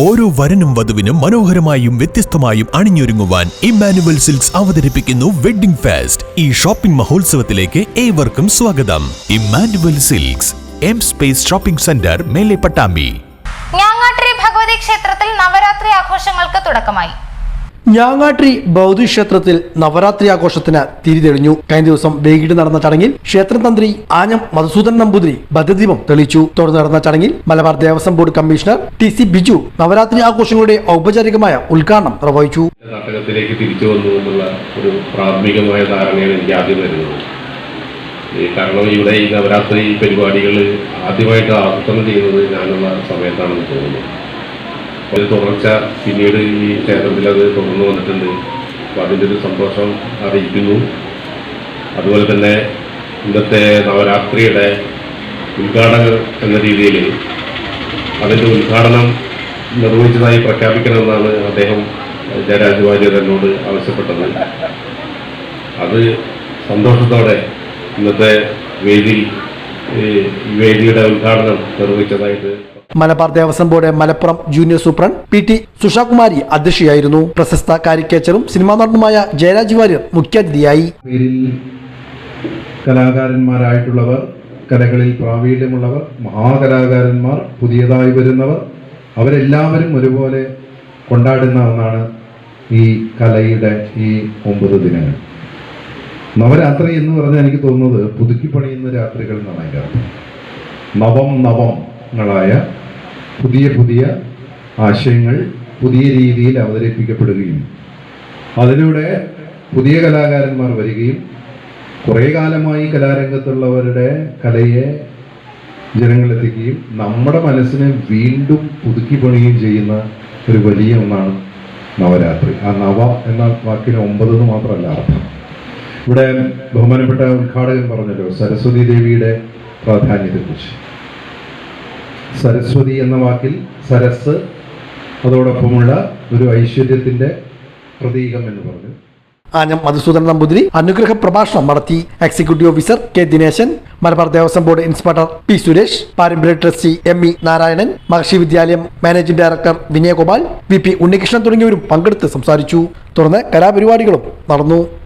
ഓരോ വരനും വധുവിനും മനോഹരമായും വ്യത്യസ്തമായും അണിഞ്ഞൊരുങ്ങുവാൻ ഇമ്മാനുവൽ സിൽക്സ് അവതരിപ്പിക്കുന്നു വെഡ്ഡിംഗ് ഫാസ്റ്റ്. ഈ ഷോപ്പിംഗ് മഹോത്സവത്തിലേക്ക് ഏവർക്കും സ്വാഗതം. Emmanuel Silks M space shopping centre Mele Pattambi. Njangattiri Bhagavathi ക്ഷേത്രത്തിൽ നവരാത്രി ആഘോഷങ്ങൾക്ക് തുടക്കമായി. ഞാങ്ങാട്രി ബൗദ്ധക്ഷേത്രത്തിൽ നവരാത്രി ആഘോഷത്തിന് തിരി തെളിഞ്ഞു കഴിഞ്ഞ ദിവസം വൈകിട്ട് നടന്ന ചടങ്ങിൽ ക്ഷേത്രം തന്ത്രി ആഞ്ഞം മധുസൂദൻ നമ്പൂതിരി ഭദ്രദീപം തെളിയിച്ചു. തുടർന്ന് നടന്ന ചടങ്ങിൽ Malabar Devaswom board commissioner T C Biju Navaratri ആഘോഷങ്ങളുടെ ഔപചാരികമായ ഉദ്ഘാടനം നിർവഹിച്ചു. നാട്ടകത്തിലേക്ക് തിരിച്ചു വന്നു എന്നുള്ള ഒരു പ്രാഥമികമായ ധാരണയാണ് എനിക്ക് ആദ്യം വരുന്നത്. കാരണം ഇവിടെ ഈ നവരാത്രി പരിപാടികൾ ആദ്യമായിട്ട് ആസൂത്രണം ചെയ്യുന്നത്. ഞാനുള്ള സമയത്താണെന്ന് തോന്നുന്നു. ഒരു തുടർച്ച പിന്നീട് ഈ ക്ഷേത്രത്തിൽ അത് തുടർന്നു വന്നിട്ടുണ്ട്. അപ്പോൾ അതിന്റെ ഒരു സന്തോഷം അറിയിക്കുന്നു. അതുപോലെ തന്നെ ഇന്നത്തെ നവരാത്രിയുടെ ഉദ്ഘാടകർ എന്ന രീതിയിൽ അതിന്റെ ഉദ്ഘാടനം നിർവഹിച്ചതായി പ്രഖ്യാപിക്കണമെന്നാണ് അദ്ദേഹം ജയരാജ് എന്നോട് ആവശ്യപ്പെട്ടത്. അത് സന്തോഷത്തോടെ ഇന്നത്തെ വേദി വേദിയുടെ ഉദ്ഘാടനം നിർവഹിച്ചതായിട്ട് Malabar Devaswom board Malappuram junior superintendent P T Sushakumari അധ്യക്ഷയായിരുന്നു. പ്രശസ്ത കാരിക്കേച്ചറും സിനിമാ നടനുമായ ജയരാജ് വാര്യർ മുഖ്യാതിഥിയായി. കലാകാരന്മാരായിട്ടുള്ളവർ കലകളിൽ പ്രാവീണ്യമുള്ളവർ മഹാകലാകാരന്മാർ പുതിയതായി വരുന്നവർ അവരെല്ലാവരും ഒരുപോലെ കൊണ്ടാടുന്ന ഒന്നാണ് ഈ കലയുടെ ഈ ഒമ്പത് ദിനങ്ങൾ. നവരാത്രി എന്ന് പറഞ്ഞാൽ എനിക്ക് തോന്നുന്നത് പുതുക്കി പണിയുന്ന രാത്രികൾ എന്നാണ് അതിന്റെ അർത്ഥം. നവം നവങ്ങളായ പുതിയ പുതിയ ആശയങ്ങൾ പുതിയ രീതിയിൽ അവതരിപ്പിക്കപ്പെടുകയും അതിലൂടെ പുതിയ കലാകാരന്മാർ വരികയും കുറേ കാലമായി കലാരംഗത്തുള്ളവരുടെ കലയെ ജനങ്ങളെത്തിക്കുകയും നമ്മുടെ മനസ്സിനെ വീണ്ടും പുതുക്കി പണിയുകയും ചെയ്യുന്ന ഒരു വലിയ ഒന്നാണ് നവരാത്രി. ആ നവ എന്ന വാക്കിന് ഒമ്പത് എന്ന് മാത്രമല്ല അർത്ഥം. ഇവിടെ ബഹുമാനപ്പെട്ട ഉദ്ഘാടകൻ പറഞ്ഞല്ലോ സരസ്വതി ദേവിയുടെ പ്രാധാന്യത്തെക്കുറിച്ച്. സരസ്വതി എന്ന വാക്കിൽ സരസ് അതോടൊപ്പമുള്ള ഒരു ഐശ്വര്യത്തിന്റെ പ്രതീകം എന്ന് പറഞ്ഞു. ആഞ്ഞം മധുസൂദൻ നമ്പൂതിരി അനുഗ്രഹ പ്രഭാഷണം നടത്തി executive officer K Dineshan Malabar Devaswom board inspector P Suresh പാരമ്പര്യ trustee M E Narayanan Maharshi Vidyalayam managing director Vinayagopal V P Unnikrishnan തുടങ്ങിയവരും പങ്കെടുത്ത് സംസാരിച്ചു. തുടർന്ന് കലാപരിപാടികളും നടന്നു.